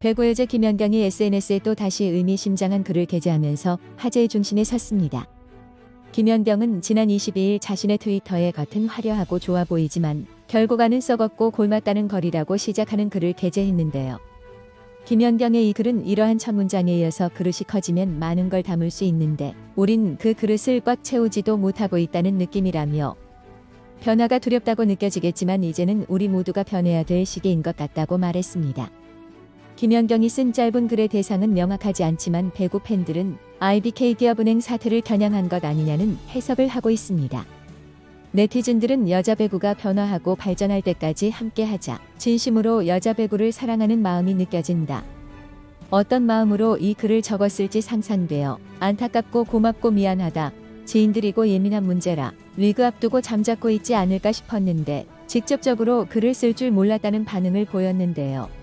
배구 여자 김연경이 SNS에 또 다시 의미심장한 글을 게재하면서 화제의 중심에 섰습니다. 김연경은 지난 22일 자신의 트위터에 겉은 화려하고 좋아 보이지만 결국안은 썩었고 골맞다는 거리라고 시작하는 글을 게재했는데요. 김연경의 이 글은 이러한 첫 문장에 이어서 그릇이 커지면 많은 걸 담을 수 있는데 우린 그 그릇을 꽉 채우지도 못하고 있다는 느낌이라며 변화가 두렵다고 느껴지겠지만 이제는 우리 모두가 변해야 될 시기인 것 같다고 말했습니다. 김연경이 쓴 짧은 글의 대상은 명확하지 않지만 배구 팬들은 IBK 기업은행 사태를 겨냥한 것 아니냐는 해석을 하고 있습니다. 네티즌들은 여자 배구가 변화하고 발전할 때까지 함께하자. 진심으로 여자 배구를 사랑하는 마음이 느껴진다. 어떤 마음으로 이 글을 적었을지 상상되어 안타깝고 고맙고 미안하다. 지인들이고 예민한 문제라 리그 앞두고 잠잡고 있지 않을까 싶었는데 직접적으로 글을 쓸 줄 몰랐다는 반응을 보였는데요.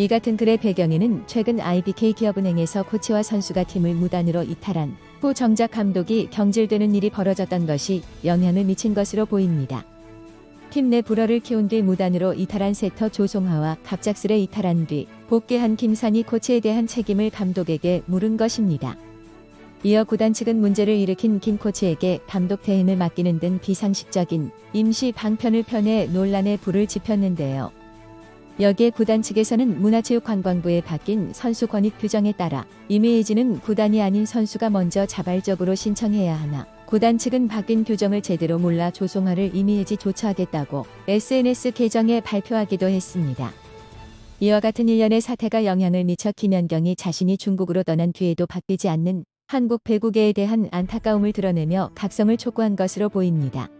이 같은 글의 배경에는 최근 IBK 기업은행에서 코치와 선수가 팀을 무단으로 이탈한 후 정작 감독이 경질되는 일이 벌어졌던 것이 영향을 미친 것으로 보입니다. 팀 내 불화를 키운 뒤 무단으로 이탈한 세터 조송하와 갑작스레 이탈한 뒤 복귀한 김산희 코치에 대한 책임을 감독에게 물은 것입니다. 이어 구단 측은 문제를 일으킨 김 코치에게 감독 대행을 맡기는 등 비상식적인 임시 방편을 펴내 논란에 불을 지폈는데요. 여기에 구단 측에서는 문화체육관광부에 바뀐 선수 권익 규정에 따라 이미지는 구단이 아닌 선수가 먼저 자발적으로 신청해야 하나 구단 측은 바뀐 규정을 제대로 몰라 조송화를 이미지 조처하겠다고 SNS 계정에 발표하기도 했습니다. 이와 같은 일련의 사태가 영향을 미쳐 김연경이 자신이 중국으로 떠난 뒤에도 바뀌지 않는 한국 배구계에 대한 안타까움을 드러내며 각성을 촉구한 것으로 보입니다.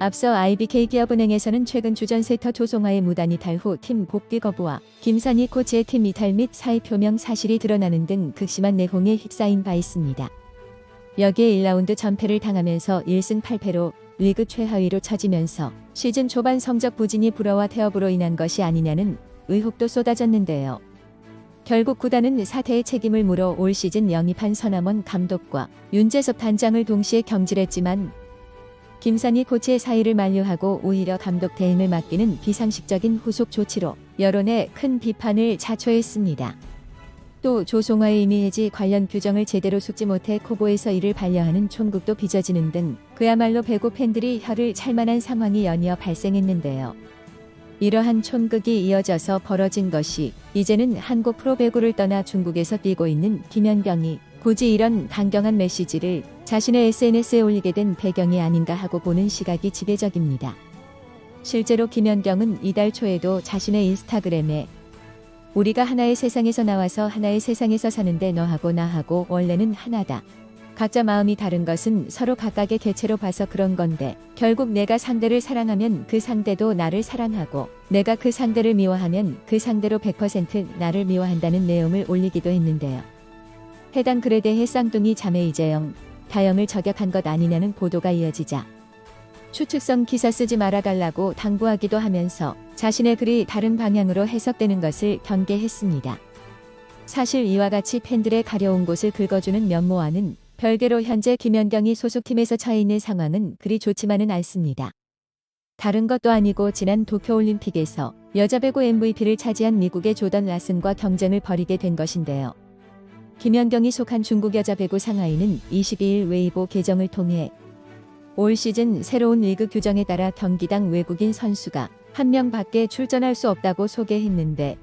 앞서 IBK 기업은행에서는 최근 주전 세터 조송화의 무단 이 탈 후 팀 복귀 거부와 김산희 코치의 팀 이탈 및 사의 표명 사실이 드러나는 등 극심한 내홍에 휩싸인 바 있습니다. 여기에 1라운드 전패를 당하면서 1승 8패로 리그 최하위로 처지면서 시즌 초반 성적 부진이 불어와 태업으로 인한 것이 아니냐는 의혹도 쏟아졌는데요. 결국 구단은 사태의 책임을 물어 올 시즌 영입한 서남원 감독과 윤재섭 단장을 동시에 경질했지만 김산희 코치의 사의를 만류하고 오히려 감독 대행을 맡기는 비상식적인 후속 조치로 여론에 큰 비판을 자초했습니다. 또 조송화의 이미지 관련 규정을 제대로 숙지 못해 코보에서 이를 반려하는 총국도 빚어지는 등 그야말로 배구 팬들이 혀를 찰만한 상황이 연이어 발생했는데요. 이러한 촌극이 이어져서 벌어진 것이 이제는 한국 프로배구를 떠나 중국에서 뛰고 있는 김연경이 굳이 이런 강경한 메시지를 자신의 SNS에 올리게 된 배경이 아닌가 하고 보는 시각이 지배적입니다. 실제로 김연경은 이달 초에도 자신의 인스타그램에 우리가 하나의 세상에서 나와서 하나의 세상에서 사는데 너하고 나하고 원래는 하나다. 각자 마음이 다른 것은 서로 각각의 개체로 봐서 그런 건데 결국 내가 상대를 사랑하면 그 상대도 나를 사랑하고 내가 그 상대를 미워하면 그 상대로 100% 나를 미워한다는 내용을 올리기도 했는데요. 해당 글에 대해 쌍둥이 자매 이재영, 다영을 저격한 것 아니냐는 보도가 이어지자 추측성 기사 쓰지 말아달라고 당부하기도 하면서 자신의 글이 다른 방향으로 해석되는 것을 경계했습니다. 사실 이와 같이 팬들의 가려운 곳을 긁어주는 면모와는 별개로 현재 김연경이 소속팀에서 처해 있는 상황은 그리 좋지만은 않습니다. 다른 것도 아니고 지난 도쿄올림픽에서 여자 배구 MVP를 차지한 미국의 조던 라슨과 경쟁을 벌이게 된 것인데요. 김연경이 속한 중국 여자 배구 상하이는 22일 웨이보 계정을 통해 올 시즌 새로운 리그 규정에 따라 경기당 외국인 선수가 한 명 밖에 출전할 수 없다고 소개했는데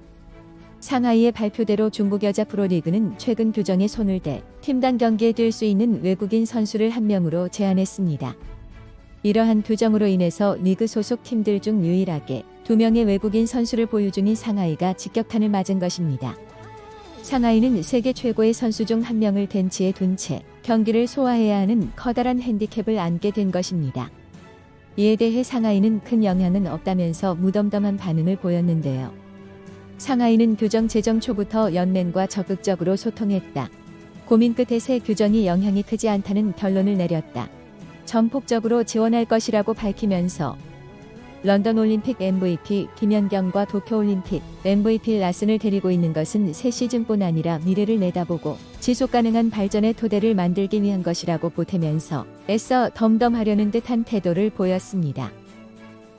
상하이의 발표대로 중국 여자 프로리그는 최근 규정에 손을 대 팀당 경기에 뛸 수 있는 외국인 선수를 한 명으로 제한했습니다. 이러한 규정으로 인해서 리그 소속 팀들 중 유일하게 두 명의 외국인 선수를 보유 중인 상하이가 직격탄을 맞은 것입니다. 상하이는 세계 최고의 선수 중 한 명을 벤치에 둔 채 경기를 소화해야 하는 커다란 핸디캡을 안게 된 것입니다. 이에 대해 상하이는 큰 영향은 없다면서 무덤덤한 반응을 보였는데요. 상하이는 규정 제정 초부터 연맹과 적극적으로 소통했다. 고민 끝에 새 규정이 영향이 크지 않다는 결론을 내렸다. 전폭적으로 지원할 것이라고 밝히면서 런던 올림픽 MVP 김연경과 도쿄 올림픽 MVP 라슨을 데리고 있는 것은 새 시즌뿐 아니라 미래를 내다보고 지속 가능한 발전의 토대를 만들기 위한 것이라고 보태면서 애써 덤덤하려는 듯한 태도를 보였습니다.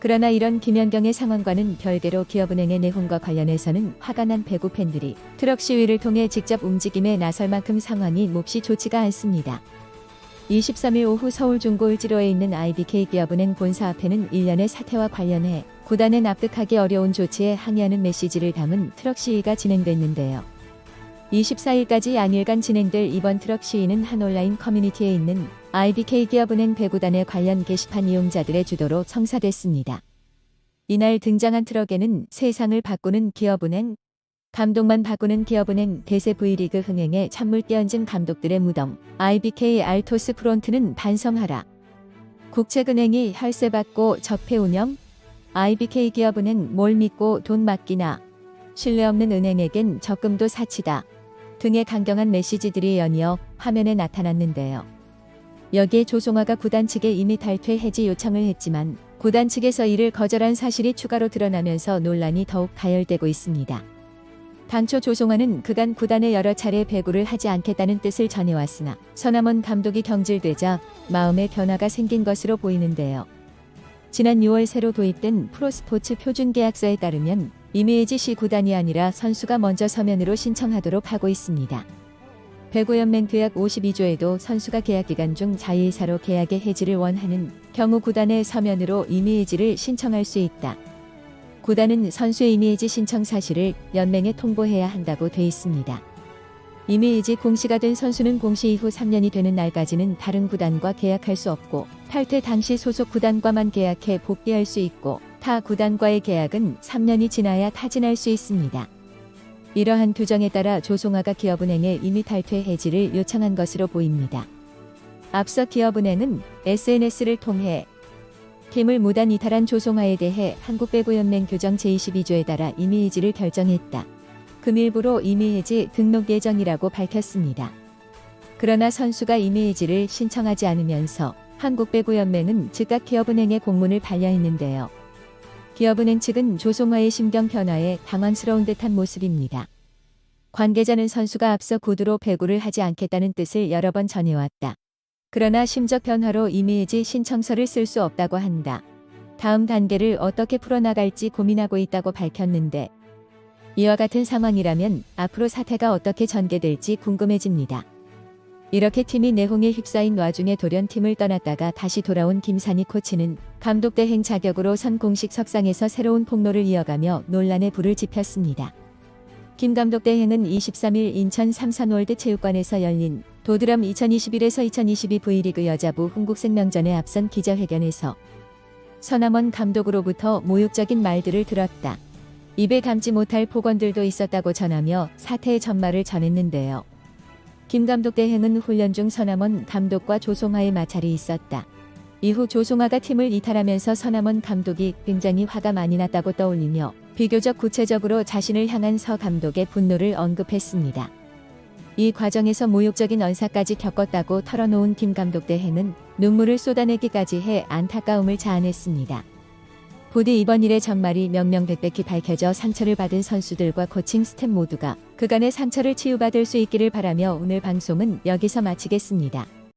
그러나 이런 김연경의 상황과는 별개로 기업은행의 내홍과 관련해서는 화가 난 배구 팬들이 트럭 시위를 통해 직접 움직임에 나설 만큼 상황이 몹시 좋지가 않습니다. 23일 오후 서울 중고을지로에 있는 IBK 기업은행 본사 앞에는 일련의 사태와 관련해 구단에 납득하기 어려운 조치에 항의하는 메시지를 담은 트럭 시위가 진행됐는데요. 24일까지 양일간 진행될 이번 트럭 시위는 한 온라인 커뮤니티에 있는 IBK 기업은행 배구단의 관련 게시판 이용자들의 주도로 성사됐습니다. 이날 등장한 트럭에는 세상을 바꾸는 기업은행, 감독만 바꾸는 기업은행 대세 V리그 흥행에 찬물 끼얹은 감독들의 무덤, IBK 알토스 프론트는 반성하라. 국책은행이 혈세 받고 적폐 운영, IBK 기업은행 뭘 믿고 돈 맡기나, 신뢰 없는 은행에겐 적금도 사치다. 등의 강경한 메시지들이 연이어 화면에 나타났는데요. 여기에 조송아가 구단 측에 이미 탈퇴 해지 요청을 했지만 구단 측에서 이를 거절한 사실이 추가로 드러나면서 논란이 더욱 가열되고 있습니다. 당초 조송아는 그간 구단에 여러 차례 배구를 하지 않겠다는 뜻을 전해왔으나 서남원 감독이 경질되자 마음의 변화가 생긴 것으로 보이는데요. 지난 6월 새로 도입된 프로스포츠 표준계약서에 따르면 이미지 시 구단이 아니라 선수가 먼저 서면으로 신청하도록 하고 있습니다. 배구연맹 규약 52조에도 선수가 계약 기간 중 자의사로 계약의 해지를 원하는 경우 구단의 서면으로 이미지를 신청할 수 있다. 구단은 선수의 이미지 신청 사실을 연맹에 통보해야 한다고 돼 있습니다. 이미지 공시가 된 선수는 공시 이후 3년이 되는 날까지는 다른 구단과 계약할 수 없고 탈퇴 당시 소속 구단과만 계약해 복귀할 수 있고 타 구단과의 계약은 3년이 지나야 타진할 수 있습니다. 이러한 규정에 따라 조송아가 기업은행에 이미 탈퇴 해지를 요청한 것으로 보입니다. 앞서 기업은행은 SNS를 통해 팀을 무단 이탈한 조송아에 대해 한국배구연맹 규정 제22조에 따라 이미지를 결정했다. 금일부로 이미지 등록 예정이라고 밝혔습니다. 그러나 선수가 이미지를 신청하지 않으면서 한국배구연맹은 즉각 기업은행에 공문을 발려했는데요. 기업은행 측은 조송아의 심경 변화에 당황스러운 듯한 모습입니다. 관계자는 선수가 앞서 구두로 배구를 하지 않겠다는 뜻을 여러 번 전해왔다. 그러나 심적 변화로 이미지 신청서를 쓸 수 없다고 한다. 다음 단계를 어떻게 풀어나갈지 고민하고 있다고 밝혔는데 이와 같은 상황이라면 앞으로 사태가 어떻게 전개될지 궁금해집니다. 이렇게 팀이 내홍에 휩싸인 와중에 돌연 팀을 떠났다가 다시 돌아온 김산희 코치는 감독 대행 자격으로 선 공식 석상에서 새로운 폭로를 이어가며 논란에 불을 지폈습니다. 김 감독 대행은 23일 인천 삼산월드 체육관에서 열린 도드람 2021에서 2022 V리그 여자부 흥국생명전에 앞선 기자회견에서 서남원 감독으로부터 모욕적인 말들을 들었다. 입에 담지 못할 폭언들도 있었다고 전하며 사태의 전말을 전했는데요. 김 감독 대행은 훈련 중 서남원 감독과 조송아의 마찰이 있었다. 이후 조송아가 팀을 이탈하면서 서남원 감독이 굉장히 화가 많이 났다고 떠올리며 비교적 구체적으로 자신을 향한 서 감독의 분노를 언급했습니다. 이 과정에서 모욕적인 언사까지 겪었다고 털어놓은 김 감독 대행은 눈물을 쏟아내기까지 해 안타까움을 자아냈습니다. 부디 이번 일의 전말이 명명백백히 밝혀져 상처를 받은 선수들과 코칭 스텝 모두가 그간의 상처를 치유받을 수 있기를 바라며 오늘 방송은 여기서 마치겠습니다.